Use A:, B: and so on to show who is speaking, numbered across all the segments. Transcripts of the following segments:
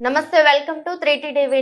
A: నమస్తే welcome to three TV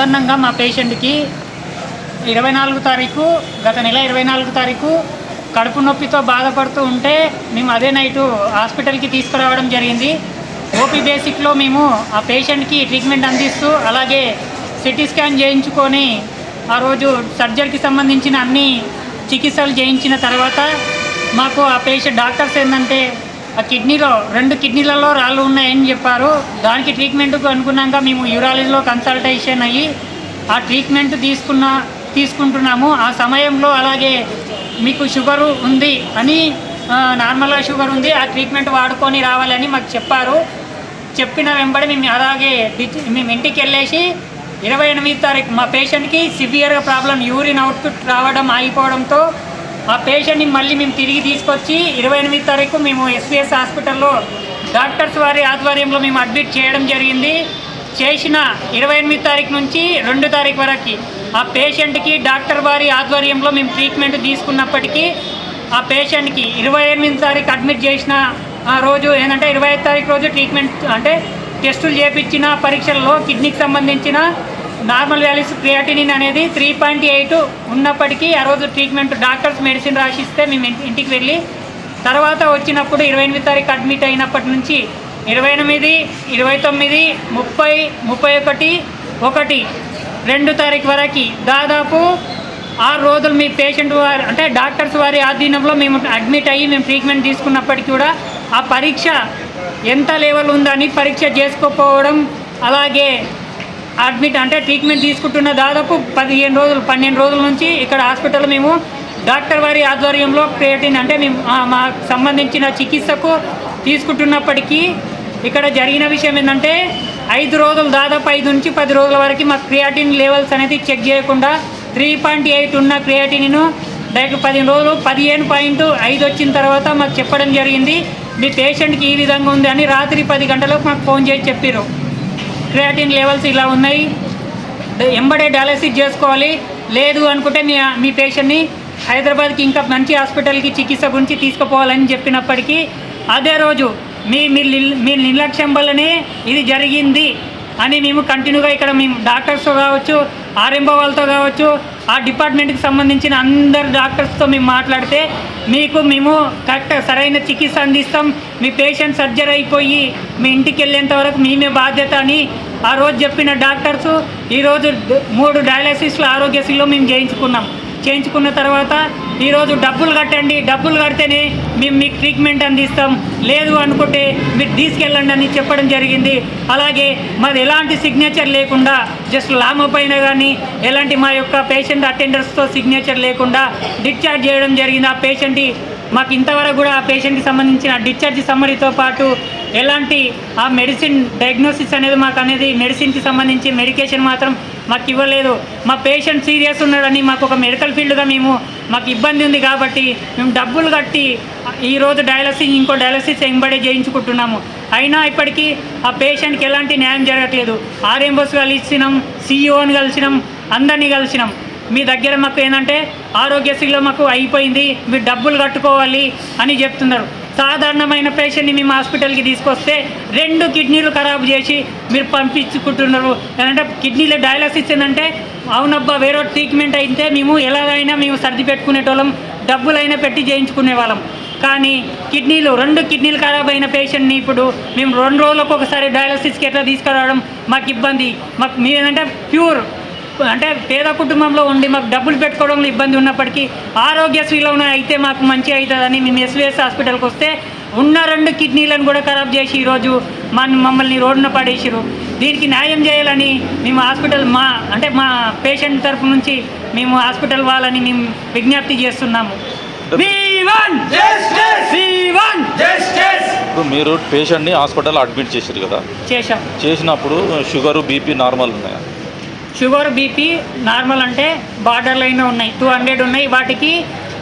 B: సాధారణంగా మా పేషెంట్కి ఇరవై నాలుగు తారీఖు గత నెల ఇరవై నాలుగు తారీఖు కడుపు నొప్పితో బాధపడుతూ ఉంటే మేము అదే నైటు హాస్పిటల్కి తీసుకురావడం జరిగింది. ఓపీ బేసిక్లో మేము ఆ పేషెంట్కి ట్రీట్మెంట్ అందిస్తూ అలాగే సిటీ స్కాన్ చేయించుకొని ఆ రోజు సర్జరీకి సంబంధించిన అన్ని చికిత్సలు చేయించిన తర్వాత మాకు ఆ పేషెంట్ డాక్టర్స్ ఏంటంటే ఆ కిడ్నీలో రెండు కిడ్నీలలో రాళ్ళు ఉన్నాయని చెప్పారు. దానికి ట్రీట్మెంట్కు అనుకున్నాక మేము యూరాలజీలో కన్సల్టేషన్ అయ్యి ఆ ట్రీట్మెంట్ తీసుకున్న తీసుకుంటున్నాము. ఆ సమయంలో అలాగే మీకు షుగరు ఉంది అని నార్మల్గా షుగర్ ఉంది ఆ ట్రీట్మెంట్ వాడుకొని రావాలని మాకు చెప్పారు. చెప్పిన వెంబడి మేము అలాగే మేము ఇంటికి వెళ్ళేసి ఇరవై ఎనిమిది తారీఖు మా పేషెంట్కి సివియర్గా ప్రాబ్లం యూరిన్ అవుట్పుట్ రావడం ఆగిపోవడంతో ఆ పేషెంట్ని మళ్ళీ మేము తిరిగి తీసుకొచ్చి ఇరవై ఎనిమిది తారీఖు మేము ఎస్విఎస్ హాస్పిటల్లో డాక్టర్స్ వారి ఆధ్వర్యంలో మేము అడ్మిట్ చేయడం జరిగింది. చేసిన ఇరవై ఎనిమిది తారీఖు నుంచి రెండు తారీఖు వరకు ఆ పేషెంట్కి డాక్టర్ వారి ఆధ్వర్యంలో మేము ట్రీట్మెంట్ తీసుకున్నప్పటికీ ఆ పేషెంట్కి ఇరవై ఎనిమిది తారీఖు అడ్మిట్ చేసిన ఆ రోజు ఏంటంటే ఇరవై ఐదు తారీఖు రోజు ట్రీట్మెంట్ అంటే టెస్టులు చేపించిన పరీక్షల్లో కిడ్నీకి సంబంధించిన నార్మల్ వాల్యూస్ క్రియాటినిన్ అనేది త్రీ పాయింట్ ఎయిట్ ఉన్నప్పటికీ ఆ రోజు ట్రీట్మెంట్ డాక్టర్స్ మెడిసిన్ రాసిస్తే మేము ఇంటికి వెళ్ళి తర్వాత వచ్చినప్పుడు ఇరవై ఎనిమిది తారీఖు అడ్మిట్ అయినప్పటి నుంచి ఇరవై ఎనిమిది ఇరవై తొమ్మిది ముప్పై ముప్పై ఒకటి ఒకటి రెండు తారీఖు వరకు దాదాపు ఆరు రోజులు మీ పేషెంట్ వారి అంటే డాక్టర్స్ వారి ఆధీనంలో మేము అడ్మిట్ అయ్యి మేము ట్రీట్మెంట్ తీసుకున్నప్పటికీ కూడా ఆ పరీక్ష ఎంత లెవెల్ ఉందని పరీక్ష చేసుకోకపోవడం అలాగే అడ్మిట్ అంటే ట్రీట్మెంట్ తీసుకుంటున్న దాదాపు పదిహేను రోజులు పన్నెండు రోజుల నుంచి ఇక్కడ హాస్పిటల్ మేము డాక్టర్ వారి ఆధ్వర్యంలో క్రియేటిన్ అంటే మేము మాకు సంబంధించిన చికిత్సకు తీసుకుంటున్నప్పటికీ ఇక్కడ జరిగిన విషయం ఏంటంటే ఐదు రోజులు దాదాపు ఐదు నుంచి పది రోజుల వరకు మాకు క్రియాటిన్ లెవెల్స్ అనేది చెక్ చేయకుండా త్రీ పాయింట్ ఎయిట్ ఉన్న క్రియాటిన్ను డైరెక్ట్ పదిహేను రోజులు పదిహేను పాయింట్ ఐదు వచ్చిన తర్వాత మాకు చెప్పడం జరిగింది మీ పేషెంట్కి ఈ విధంగా ఉంది అని రాత్రి పది గంటలకు మాకు ఫోన్ చేసి చెప్పారు క్రియాటిన్ లెవెల్స్ ఇలా ఉన్నాయి. ఎంబడే డయాలసిస్ చేసుకోవాలి. లేదు అనుకుంటే మీ మీ పేషెంట్ని హైదరాబాద్కి ఇంకా మంచి హాస్పిటల్కి చికిత్స గురించి తీసుకుపోవాలని చెప్పినప్పటికీ అదే రోజు మీ మీ మీ నిర్లక్ష్యం వల్లనే ఇది జరిగింది అని మేము కంటిన్యూగా ఇక్కడ మేము డాక్టర్స్ కావచ్చు ఆర్ఎంఓ వాళ్ళతో కావచ్చు ఆ డిపార్ట్మెంట్కి సంబంధించిన అందరు డాక్టర్స్తో మేము మాట్లాడితే మీకు మేము కరెక్ట్ సరైన చికిత్స అందిస్తాం. మీ పేషెంట్ సర్జరీ అయిపోయి మీ ఇంటికి వెళ్ళేంత వరకు మేమే బాధ్యత అని ఆ రోజు చెప్పిన డాక్టర్స్ ఈరోజు మూడు డయాలసిస్లు ఆరోగ్యశ్రీలో మేము చేయించుకున్నాం. చేయించుకున్న తర్వాత ఈరోజు డబ్బులు కట్టండి డబ్బులు కడితేనే మేము మీకు ట్రీట్మెంట్ అందిస్తాం. లేదు అనుకుంటే మీరు తీసుకెళ్ళండి అని చెప్పడం జరిగింది. అలాగే మాది ఎలాంటి సిగ్నేచర్ లేకుండా జస్ట్ లామ పైన కానీ ఎలాంటి మా యొక్క పేషెంట్ అటెండర్స్తో సిగ్నేచర్ లేకుండా డిశ్చార్జ్ చేయడం జరిగింది. ఆ పేషెంట్ మాకు ఇంతవరకు కూడా ఆ పేషెంట్కి సంబంధించిన డిశ్చార్జ్ సమ్మరీతో పాటు ఎలాంటి ఆ మెడిసిన్ డయాగ్నోసిస్ అనేది మాకు అనేది మెడిసిన్కి సంబంధించి మెడికేషన్ మాత్రం మాకు ఇవ్వలేదు. మా పేషెంట్ సీరియస్ ఉన్నాడని మాకు ఒక మెడికల్ ఫీల్డ్గా మేము మాకు ఇబ్బంది ఉంది కాబట్టి మేము డబ్బులు కట్టి ఈరోజు డయాలసిస్ ఇంకో డయాలసిస్ ఎంబడే చేయించుకుంటున్నాము. అయినా ఇప్పటికీ ఆ పేషెంట్కి ఎలాంటి న్యాయం జరగట్లేదు. ఆర్ఎంబోస్ కలిసినాం సీఈఓని కలిసినాం అందరినీ కలిసినాం. మీ దగ్గర మాకు ఏంటంటే ఆరోగ్యశ్రీలో మాకు అయిపోయింది మీరు డబ్బులు కట్టుకోవాలి అని చెప్తున్నారు. సాధారణమైన పేషెంట్ని మేము హాస్పిటల్కి తీసుకొస్తే రెండు కిడ్నీలు ఖరాబు చేసి మీరు పంపించుకుంటున్నారు. అంటే కిడ్నీలో డయాలసిస్ ఏంటంటే అవునబ్బా వేరే ట్రీట్మెంట్ అయితే మేము ఎలాగైనా మేము సర్ది పెట్టుకునేటోళ్ళం డబ్బులైనా పెట్టి చేయించుకునే వాళ్ళం. కానీ కిడ్నీలు రెండు కిడ్నీలు ఖరాబ్ అయిన పేషెంట్ని ఇప్పుడు మేము రెండు రోజులకు ఒకసారి డయాలసిస్కి ఎట్లా తీసుకురావడం మాకు ఇబ్బంది. మాకు మీ ఏంటంటే ప్యూర్ అంటే పేద కుటుంబంలో ఉండి మాకు డబ్బులు పెట్టుకోవడంలో ఇబ్బంది ఉన్నప్పటికీ ఆరోగ్యశ్రీలో ఉన్న అయితే మాకు మంచి అవుతుందని మేము ఎస్విఎస్ హాస్పిటల్కి వస్తే ఉన్న రెండు కిడ్నీలను కూడా ఖరాబ్ చేసి ఈరోజు మన మమ్మల్ని రోడ్డున పడేసిరు దీనికి న్యాయం చేయాలని మేము హాస్పిటల్ మా అంటే మా పేషెంట్ తరపు నుంచి మేము హాస్పిటల్ వాళ్ళని మేము విజ్ఞప్తి చేస్తున్నాము.
C: ఇప్పుడు మీరు పేషెంట్ని హాస్పిటల్ అడ్మిట్ చేశారు కదా?
B: చేశాం.
C: చేసినప్పుడు షుగర్ బీపీ నార్మల్ ఉన్నాయా?
B: షుగర్ బీపీ నార్మల్ అంటే బార్డర్ లైన్లో ఉన్నాయి. టూ హండ్రెడ్ ఉన్నాయి. వాటికి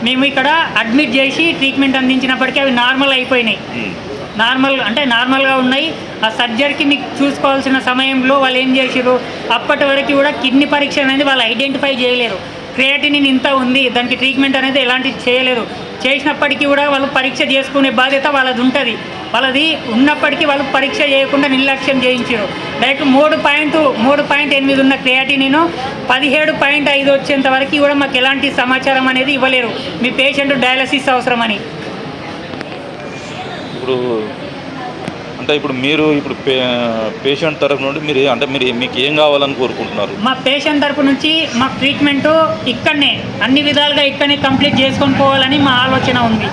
B: మేము ఇక్కడ అడ్మిట్ చేసి ట్రీట్మెంట్ అందించినప్పటికీ అవి నార్మల్ అయిపోయినాయి. నార్మల్ అంటే నార్మల్గా ఉన్నాయి. ఆ సర్జరీకి మీకు చూసుకోవాల్సిన సమయంలో వాళ్ళు ఏం చేసారు అప్పటి వరకు కూడా కిడ్నీ పరీక్ష అనేది వాళ్ళు ఐడెంటిఫై చేయలేరు. క్రియాటినిన్ ఇంత ఉంది. దానికి ట్రీట్మెంట్ అనేది ఎలాంటి చేయలేరు. చేసినప్పటికీ కూడా వాళ్ళు పరీక్ష చేసుకునే బాధ్యత వాళ్ళది ఉంటుంది. వాళ్ళది ఉన్నప్పటికీ వాళ్ళు పరీక్ష చేయకుండా నిర్లక్ష్యం చేయించారు. డైరెక్ట్ మూడు పాయింట్ మూడు పాయింట్ ఎనిమిది ఉన్న క్రియాటినిన్ పదిహేడు పాయింట్ ఐదు వచ్చేంత వరకు కూడా మాకు ఎలాంటి సమాచారం అనేది ఇవ్వలేరు. మీ పేషెంట్ డయాలసిస్ అవసరమని.
C: ఇప్పుడు అంటే ఇప్పుడు మీరు ఇప్పుడు పేషెంట్ తరఫు నుండి మీరు అంటే మీరు మీకు ఏం కావాలని కోరుకుంటున్నారు?
B: మా పేషెంట్ తరపు నుంచి మా ట్రీట్మెంట్ ఇక్కడనే అన్ని విధాలుగా ఇక్కడనే కంప్లీట్ చేసుకొని పోవాలని మా ఆలోచన ఉంది.